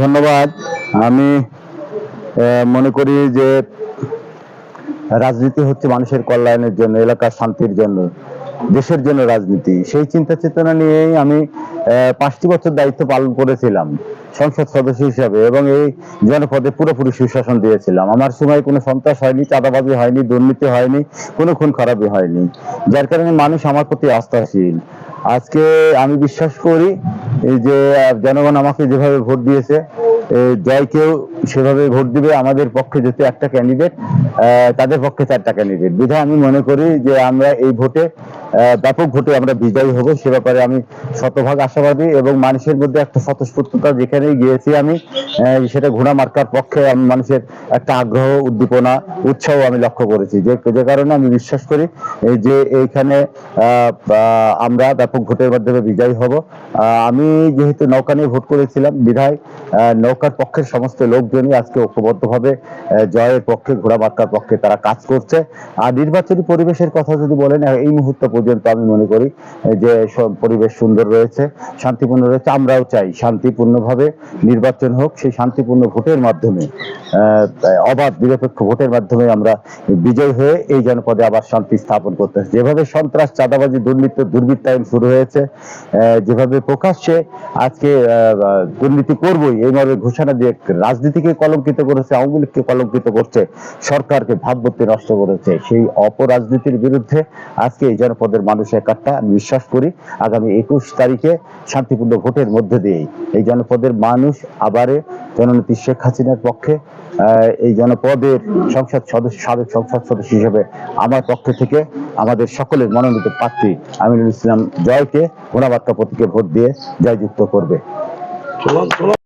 ধন্যবাদ। আমি মনে করি যে রাজনীতি হচ্ছে মানুষের কল্যাণের জন্য, এলাকার শান্তির জন্য, দেশের জন্য রাজনীতি। সেই চিন্তা চেতনা নিয়েই আমি পাঁচটি বছর দায়িত্ব পালন করেছিলাম সংসদ সদস্য হিসাবে এবং এই জনপদে পুরোপুরি সুশাসন দিয়েছিলাম। আমার সময় কোনো সন্ত্রাস হয়নি, চাঁদাবাজি হয়নি, দুর্নীতি হয়নি, কোনো খুন খারাপি হয়নি। যার কারণে মানুষ আমার প্রতি আস্থাশীল। আজকে আমি বিশ্বাস করি এই যে জনগণ আমাকে যেভাবে ভোট দিয়েছে জয় কেউ সেভাবে ভোট দিবে, আমাদের পক্ষে যেহেতু একটা ক্যান্ডিডেট তাদের পক্ষে চারটা ক্যান্ডিডেট বিধায় আমি মনে করি যে আমরা এই ভোটে ব্যাপক ভোটে আমরা বিজয়ী হব, সে ব্যাপারে আমি শতভাগ আশাবাদী এবং মানুষের মধ্যে একটা স্বতঃস্ফূর্ততা যেখানেই গিয়েছি আমি সেটা ঘোড়া মার্কার পক্ষে আমি মানুষের একটা আগ্রহ, উদ্দীপনা, উৎসাহ আমি লক্ষ্য করেছি। যে যে কারণে আমি বিশ্বাস করি যে এইখানে আমরা ব্যাপক ভোটের মাধ্যমে বিজয়ী হব। আমি যেহেতু নৌকা নিয়ে ভোট করেছিলাম, বিধায় নৌকার পক্ষের সমস্ত লোকজনই আজকে ঐক্যবদ্ধভাবে জয়ের পক্ষে, ঘোড়া মার্কার পক্ষে তারা কাজ করছে। আর নির্বাচনী পরিবেশের কথা যদি বলেন, এই মুহূর্ত পর্যন্ত আমি মনে করি যে পরিবেশ সুন্দর রয়েছে, শান্তিপূর্ণ রয়েছে, আমরাও চাই শান্তিপূর্ণভাবে নির্বাচন হোক, সেই শান্তিপূর্ণ ভোটের মাধ্যমে অবাধ নিরপেক্ষ ভোটের মাধ্যমে আমরা বিজয় হয়ে এই জনপদে আবার শান্তি স্থাপন করতে। যেভাবে সন্ত্রাস, চাঁদাবাজি, দুর্নীতি, দুর্বৃত্তায়ন শুরু হয়েছে যেভাবে প্রকাশ্যে আজকে দুর্নীতি করবই, এই মর্মে ঘোষণা দিয়ে রাজনীতিকে কলঙ্কিত করেছে, আওয়ামী লীগকে কলঙ্কিত করছে, সরকারকে ভাবমূর্তি নষ্ট করেছে, সেই অপরাজনীতির বিরুদ্ধে আজকে এই জনপদের মানুষ একাত্তা আমি বিশ্বাস করি, আগামী একুশ তারিখে শান্তিপূর্ণ ভোটের মধ্যে দিয়েই। এই জনপদের মানুষ আবারে জননেত্রী শেখ হাসিনার পক্ষে এই জনপদের সংসদ সদস্য, সাবেক সংসদ সদস্য হিসেবে আমার পক্ষ থেকে আমাদের সকলের মনোনীত প্রার্থী আমিনুল ইসলাম জয়কে ঘোড়াবার্তা প্রতীকে ভোট দিয়ে জয়যুক্ত করবে।